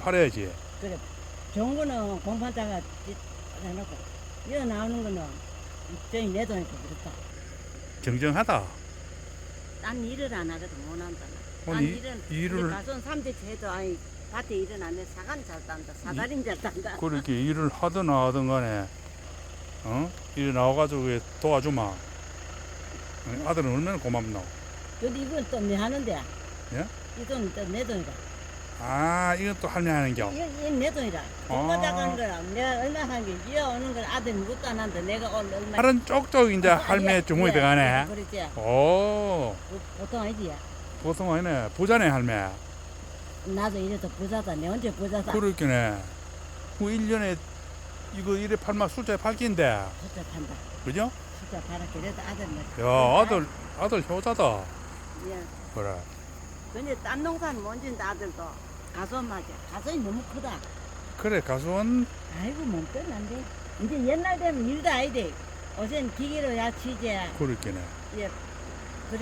팔아야지. 그래 좋은 거는 공판자가 해놓고 이어 나오는 거는 저희 내 돈이니까 그렇다. 정정하다. 난 일을 안 하거든 못 한다. 난 아니, 일은 일을- 우리 가선 삼대 제도 아니 밭에 일은 안 해. 사간 잘 딴다. 사다린 잘 딴다. 그렇게 일을 하든 안 하든 간에 어? 일 나와가지고 왜 도와주마. 어, 아들은 얼마나 고맙노. 근데 이건 또 내 하는데. 예? 이돈 또내 돈이다. 아, 이건 또 할매 하는 겨. 이건 내 돈이다. 공판자 가는 거라. 내가 얼마 한 게, 이어 오는 걸 아들 묻도 안 한다. 내가 오늘 얼마. 팔은 쪽쪽 이제 할매 예, 주머니 예, 들어가네. 그렇지. 오, 보- 보통 아니지. 보통 아니네. 부자네 할매. 나도 이래서 부자다. 내 언제 부자다. 그렇겠네. 그 1년에 이거 이래 팔면 숫자에 팔긴데. 숫자 판다. 그죠? 숫자 팔아. 그래도 아들 뭐. 야, 아들, 아들 효자다. 예. 그래. 근데 딴 농사는 못 진다 아들도. 가수 맞아. 가수이 너무 크다. 그래, 가수원 아이고 몸도 안돼. 이제 옛날 되면 일도 아니돼. 어젠 기계로 야치제 그렇겠네. 예,